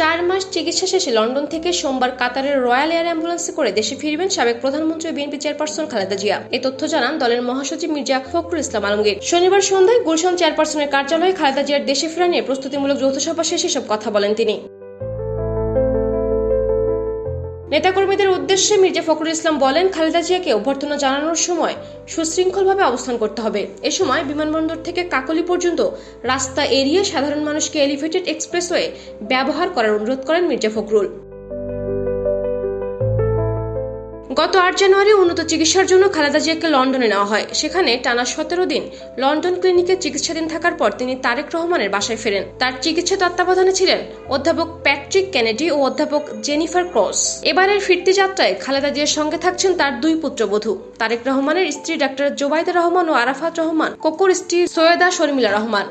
চার মাস চিকিৎসা শেষে লন্ডন থেকে সোমবার কাতারের রয়্যাল এয়ার অ্যাম্বুলেন্সে করে দেশে ফিরবেন সাবেক প্রধানমন্ত্রী বিএনপি চেয়ারপারসন খালেদা জিয়া। এ তথ্য জানান দলের মহাসচিব মির্জা ফখরুল ইসলাম আলমগীর। শনিবার সন্ধ্যায় গুলশান চেয়ারপারসনের কার্যালয়ে খালেদা জিয়ার দেশে ফেরা নিয়ে প্রস্তুতিমূলক যৌথ সভা শেষে সব কথা বলেন তিনি। নেতাকর্মীদের উদ্দেশ্যে মির্জা ফখরুল ইসলাম বলেন, খালেদা জিয়াকে অভ্যর্থনা জানানোর সময় সুশৃঙ্খলভাবে অবস্থান করতে হবে। এ সময় বিমানবন্দর থেকে কাকলি পর্যন্ত রাস্তা এড়িয়ে সাধারণ মানুষকে এলিভেটেড এক্সপ্রেসওয়ে ব্যবহার করার অনুরোধ করেন মির্জা ফখরুল। গত আট জানুয়ারি উন্নত চিকিৎসার জন্য খালেদা জিয়াকে লন্ডনে নেওয়া হয়। সেখানে টানা সতেরো দিন লন্ডন ক্লিনিকে চিকিৎসাধীন থাকার পর তিনি তারেক রহমানের বাসায় ফেরেন। তার চিকিৎসা তত্ত্বাবধানে ছিলেন অধ্যাপক প্যাট্রিক কেনেডি ও অধ্যাপক জেনিফার ক্রস। এবারের ফিরতি যাত্রায় খালেদা জিয়ার সঙ্গে থাকছেন তার দুই পুত্রবধূ। তারেক রহমানের স্ত্রী ডাক্তার জোবাইদা রহমান ও আরাফাত রহমান, কোকোর স্ত্রী সৈয়দা শর্মিলা রহমান।